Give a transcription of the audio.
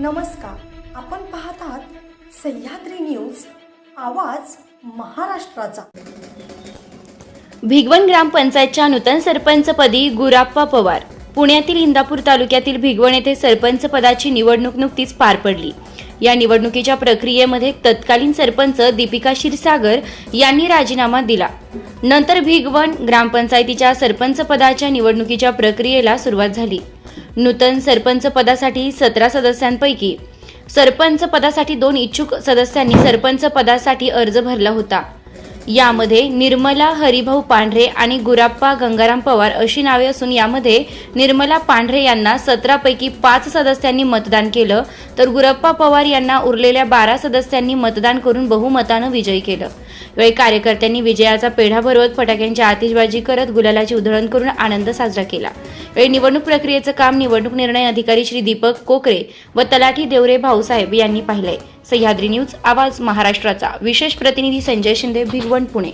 नमस्कार. आपण पाहत आहात सह्याद्री न्यूज आवाज महाराष्ट्राचा. भिगवण ग्रामपंचायतच्या नूतन सरपंचपदी गुराप्पा पवार. पुण्यातील इंदापूर तालुक्यातील भिगवण येथे सरपंच पदाची निवडणूक नुकतीच पार पडली. या निवडणुकीच्या प्रक्रियेमध्ये तत्कालीन सरपंच दीपिका क्षीरसागर यांनी राजीनामा दिला. नंतर भिगवण ग्रामपंचायतीच्या सरपंच पदाच्या निवडणुकीच्या प्रक्रियेला सुरुवात झाली. नूतन सरपंच पदासाठी सतरा सदस्यांपैकी. सरपंच पदासाठी दोन इच्छुक सदस्यांनी सरपंच पदासाठी अर्ज भरला होता. यामध्ये निर्मला हरिभाऊ पांढरे आणि गुराप्पा गंगाराम पवार अशी नावे असून यामध्ये निर्मला पांढरे यांना सतरापैकी पाच सदस्यांनी मतदान केलं तर गुरप्पा पवार यांना उरलेल्या बारा सदस्यांनी मतदान करून बहुमतानं विजयी केलं. यावेळी कार्यकर्त्यांनी विजयाचा पेढा भरवत फटाक्यांची आतिषबाजी करत गुलालाची उधळण करून आनंद साजरा केला. यावेळी निवडणूक प्रक्रियेचं काम निवडणूक निर्णय अधिकारी श्री दीपक कोकरे व तलाठी देवरे भाऊसाहेब यांनी पाहिले सह्याद्री न्यूज आवाज महाराष्ट्राचा. विशेष प्रतिनिधी संजय शिंदे भिगवण पुणे.